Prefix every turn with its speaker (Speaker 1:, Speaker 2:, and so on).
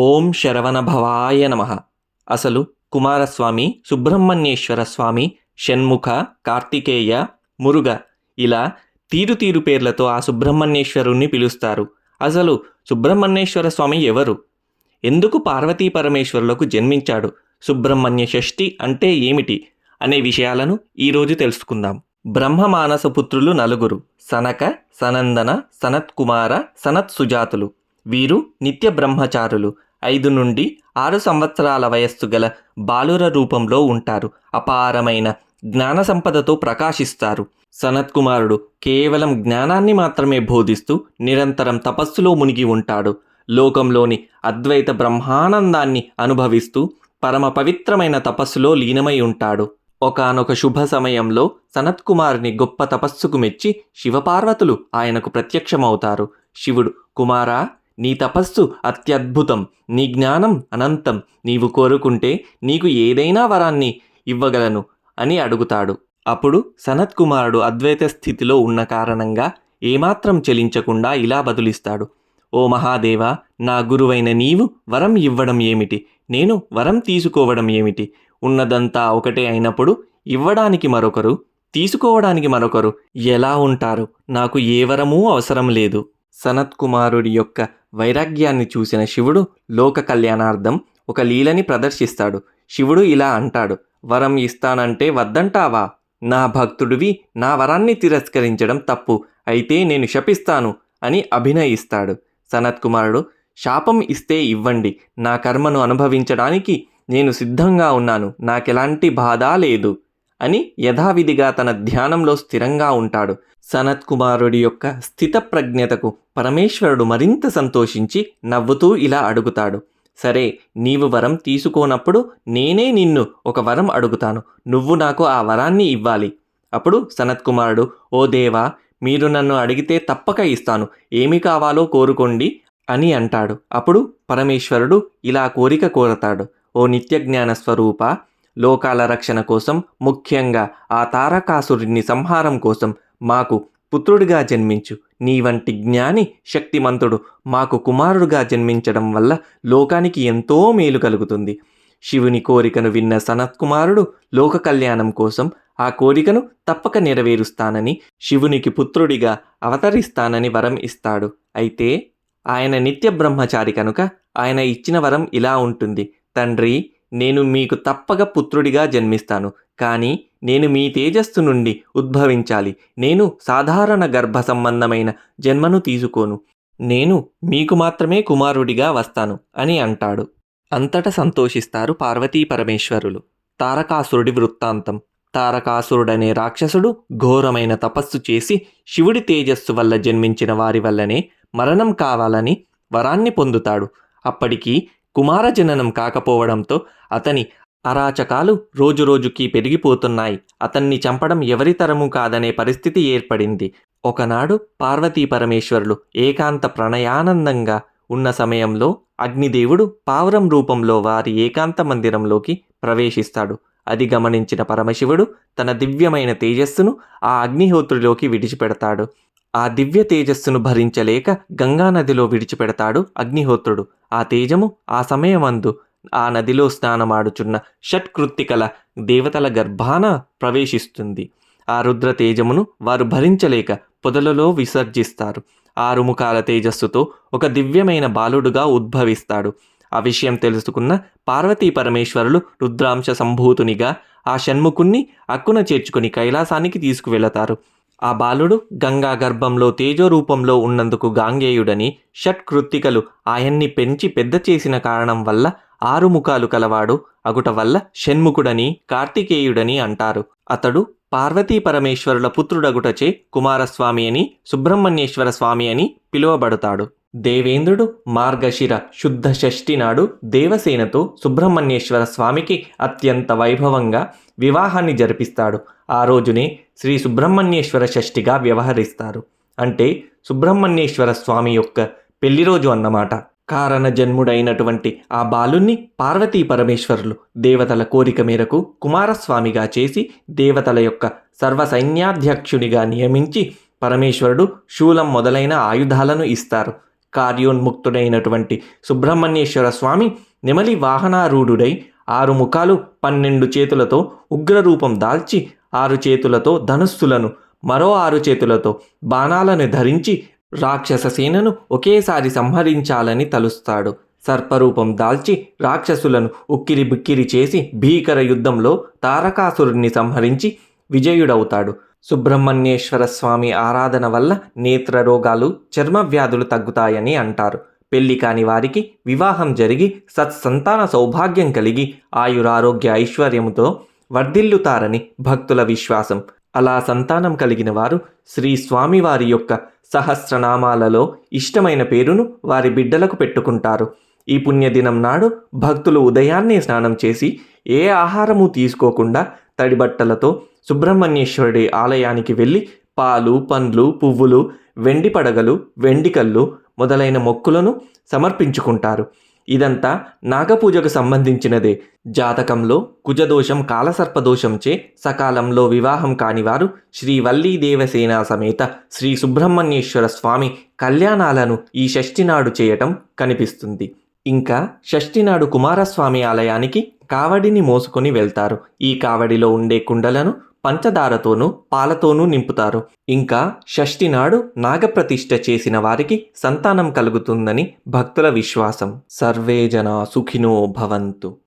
Speaker 1: ఓం శరవణభవాయ నమ. అసలు కుమారస్వామి సుబ్రహ్మణ్యేశ్వర స్వామి షణ్ముఖ కార్తికేయ మురుగ ఇలా తీరు తీరు పేర్లతో ఆ సుబ్రహ్మణ్యేశ్వరుణ్ణి పిలుస్తారు. అసలు సుబ్రహ్మణ్యేశ్వర స్వామి ఎవరు? ఎందుకు పార్వతీ పరమేశ్వరులకు జన్మించాడు? సుబ్రహ్మణ్య షష్ఠి అంటే ఏమిటి? అనే విషయాలను ఈరోజు తెలుసుకుందాం. బ్రహ్మమానస పుత్రులు నలుగురు. సనక సనందన సనత్కుమార సనత్ సుజాతులు వీరు నిత్య బ్రహ్మచారులు. ఐదు నుండి ఆరు సంవత్సరాల వయస్సు గల బాలుర రూపంలో ఉంటారు. అపారమైన జ్ఞాన సంపదతో ప్రకాశిస్తారు. సనత్కుమారుడు కేవలం జ్ఞానాన్ని మాత్రమే బోధిస్తూ నిరంతరం తపస్సులో మునిగి ఉంటాడు. లోకంలోని అద్వైత బ్రహ్మానందాన్ని అనుభవిస్తూ పరమ పవిత్రమైన తపస్సులో లీనమై ఉంటాడు. ఒకానొక శుభ సమయంలో సనత్కుమారుని గొప్ప తపస్సుకు మెచ్చి శివపార్వతులు ఆయనకు ప్రత్యక్షమవుతారు. శివుడు కుమారా నీ తపస్సు అత్యద్భుతం నీ జ్ఞానం అనంతం. నీవు కోరుకుంటే నీకు ఏదైనా వరాన్ని ఇవ్వగలను అని అడుగుతాడు. అప్పుడు సనత్ కుమారుడు అద్వైత స్థితిలో ఉన్న కారణంగా ఏమాత్రం చెలించకుండా ఇలా బదులిస్తాడు. ఓ మహాదేవా నా గురువైన నీవు వరం ఇవ్వడం ఏమిటి? నేను వరం తీసుకోవడం ఏమిటి? ఉన్నదంతా ఒకటే అయినప్పుడు ఇవ్వడానికి మరొకరు తీసుకోవడానికి మరొకరు ఎలా ఉంటారు? నాకు ఏ వరమూ అవసరం లేదు. సనత్ కుమారుడి యొక్క వైరాగ్యాన్ని చూసిన శివుడు లోక కళ్యాణార్థం ఒక లీలని ప్రదర్శిస్తాడు. శివుడు ఇలా అంటాడు వరం ఇస్తానంటే వద్దంటావా? నా భక్తుడివి నా వరాన్ని తిరస్కరించడం తప్పు అయితే నేను శపిస్తాను అని అభినయిస్తాడు. సనత్ కుమారుడు శాపం ఇస్తే ఇవ్వండి నా కర్మను అనుభవించడానికి నేను సిద్ధంగా ఉన్నాను నాకెలాంటి బాధ లేదు. అని యథావిధిగా తన ధ్యానంలో స్థిరంగా ఉంటాడు. సనత్ కుమారుడి యొక్క స్థితప్రజ్ఞతకు పరమేశ్వరుడు మరింత సంతోషించి నవ్వుతూ ఇలా అడుగుతాడు. సరే నీవు వరం తీసుకోనప్పుడు నేనే నిన్ను ఒక వరం అడుగుతాను. నువ్వు నాకు ఆ వరాన్ని ఇవ్వాలి. అప్పుడు సనత్ కుమారుడు ఓ దేవా మీరు నన్ను అడిగితే తప్పక ఇస్తాను. ఏమి కావాలో కోరుకోండి అని అంటాడు. అప్పుడు పరమేశ్వరుడు ఇలా కోరిక కోరతాడు. ఓ నిత్యజ్ఞాన స్వరూప లోకాల రక్షణ కోసం ముఖ్యంగా ఆ తారకాసురుడిని సంహారం కోసం మాకు పుత్రుడిగా జన్మించు. నీ వంటి జ్ఞాని శక్తిమంతుడు మాకు కుమారుడుగా జన్మించడం వల్ల లోకానికి ఎంతో మేలు కలుగుతుంది. శివుని కోరికను విన్న సనత్కుమారుడు లోక కళ్యాణం కోసం ఆ కోరికను తప్పక నెరవేరుస్తానని శివునికి పుత్రుడిగా అవతరిస్తానని వరం ఇస్తాడు. అయితే ఆయన నిత్య బ్రహ్మచారి కనుక ఆయన ఇచ్చిన వరం ఇలా ఉంటుంది. తండ్రి నేను మీకు తప్పక పుత్రుడిగా జన్మిస్తాను కానీ నేను మీ తేజస్సు నుండి ఉద్భవించాలి. నేను సాధారణ గర్భ సంబంధమైన జన్మను తీసుకోను. నేను మీకు మాత్రమే కుమారుడిగా వస్తాను అని అంటాడు. అంతట సంతోషిస్తారు పార్వతీ పరమేశ్వరులు. తారకాసురుడి వృత్తాంతం. తారకాసురుడనే రాక్షసుడు ఘోరమైన తపస్సు చేసి శివుడి తేజస్సు వల్ల జన్మించిన వారి వల్లనే మరణం కావాలని వరాన్ని పొందుతాడు. అప్పటికి కుమార జననం కాకపోవడంతో అతని అరాచకాలు రోజురోజుకి పెరిగిపోతున్నాయి. అతన్ని చంపడం ఎవరి తరము కాదనే పరిస్థితి ఏర్పడింది. ఒకనాడు పార్వతీ పరమేశ్వరులు ఏకాంత ప్రణయానందంగా ఉన్న సమయంలో అగ్నిదేవుడు పావురం రూపంలో వారి ఏకాంత మందిరంలోకి ప్రవేశిస్తాడు. అది గమనించిన పరమశివుడు తన దివ్యమైన తేజస్సును ఆ అగ్నిహోత్రులోకి విడిచిపెడతాడు. ఆ దివ్య తేజస్సును భరించలేక గంగానదిలో విడిచిపెడతాడు అగ్నిహోత్రుడు. ఆ తేజము ఆ సమయమందు ఆ నదిలో స్నానమాడుచున్న షట్కృత్తికల దేవతల గర్భాన ప్రవేశిస్తుంది. ఆ రుద్ర తేజమును వారు భరించలేక పొదలలో విసర్జిస్తారు. ఆరుముఖాల తేజస్సుతో ఒక దివ్యమైన బాలుడుగా ఉద్భవిస్తాడు. ఆ విషయం తెలుసుకున్న పార్వతీ పరమేశ్వరులు రుద్రాంశ సంభూతునిగా ఆ షణ్ముఖుణ్ణి అక్కున చేర్చుకుని కైలాసానికి తీసుకువెళతారు. ఆ బాలుడు గంగా గర్భంలో తేజో రూపంలో ఉన్నందుకు గాంగేయుడని షట్కృత్తికలు ఆయన్ని పెంచి పెద్ద చేసిన కారణం వల్ల ఆరు ముఖాలు కలవాడు అగుట వల్ల షణ్ముఖుడని కార్తికేయుడని అంటారు. అతడు పార్వతీ పరమేశ్వరుల పుత్రుడగుటచే కుమారస్వామి అని సుబ్రహ్మణ్యేశ్వర స్వామి అని పిలువబడతాడు. దేవేంద్రుడు మార్గశిర శుద్ధ షష్ఠి నాడు దేవసేనతో సుబ్రహ్మణ్యేశ్వర స్వామికి అత్యంత వైభవంగా వివాహాన్ని జరిపిస్తాడు. ఆ రోజునే శ్రీ సుబ్రహ్మణ్యేశ్వర షష్ఠిగా వ్యవహరిస్తారు. అంటే సుబ్రహ్మణ్యేశ్వర స్వామి యొక్క పెళ్ళి రోజు అన్నమాట. కారణ జన్ముడైనటువంటి ఆ బాలుణ్ణి పార్వతీ పరమేశ్వరులు దేవతల కోరిక మేరకు కుమారస్వామిగా చేసి దేవతల యొక్క సర్వ సైన్యాధ్యక్షునిగా నియమించి పరమేశ్వరుడు శూలం మొదలైన ఆయుధాలను ఇస్తారు. కార్యోన్ముక్తుడైనటువంటి సుబ్రహ్మణ్యేశ్వర స్వామి నెమలి వాహనారూఢుడై ఆరు ముఖాలు పన్నెండు చేతులతో ఉగ్రరూపం దాల్చి ఆరు చేతులతో ధనుస్సులను మరో ఆరు చేతులతో బాణాలను ధరించి రాక్షస సేనను ఒకేసారి సంహరించాలని తలుస్తాడు. సర్పరూపం దాల్చి రాక్షసులను ఉక్కిరి బిక్కిరి చేసి భీకర యుద్ధంలో తారకాసురుణ్ణి సంహరించి విజయుడవుతాడు. సుబ్రహ్మణ్యేశ్వర స్వామి ఆరాధన వల్ల నేత్ర రోగాలు చర్మ వ్యాధులు తగ్గుతాయని అంటారు. పెళ్ళి కాని వారికి వివాహం జరిగి సత్సంతాన సౌభాగ్యం కలిగి ఆయురారోగ్య ఐశ్వర్యముతో వర్ధిల్లుతారని భక్తుల విశ్వాసం. అలా సంతానం కలిగిన వారు శ్రీ స్వామివారి యొక్క సహస్రనామాలలో ఇష్టమైన పేరును వారి బిడ్డలకు పెట్టుకుంటారు. ఈ పుణ్యదినం నాడు భక్తులు ఉదయాన్నే స్నానం చేసి ఏ ఆహారము తీసుకోకుండా తడిబట్టలతో సుబ్రహ్మణ్యేశ్వరుడి ఆలయానికి వెళ్ళి పాలు పండ్లు పువ్వులు వెండి పడగలు వెండి కళ్ళు మొదలైన మొక్కులను సమర్పించుకుంటారు. ఇదంతా నాగపూజకు సంబంధించినదే. జాతకంలో కుజదోషం కాలసర్పదోషంచే సకాలంలో వివాహం కానివారు శ్రీ వల్లీ దేవసేన సమేత శ్రీ సుబ్రహ్మణ్యేశ్వర స్వామి కళ్యాణాలను ఈ షష్ఠి నాడు చేయటం కనిపిస్తుంది. ఇంకా షష్ఠి నాడు కుమారస్వామి ఆలయానికి కావడిని మోసుకొని వెళ్తారు. ఈ కావడిలో ఉండే కుండలను పంచదారతోనూ పాలతోనూ నింపుతారు. ఇంకా షష్ఠి నాడు నాగప్రతిష్ఠ చేసిన వారికి సంతానం కలుగుతుందని భక్తుల విశ్వాసం. సర్వే జనా సుఖినో భవంతు.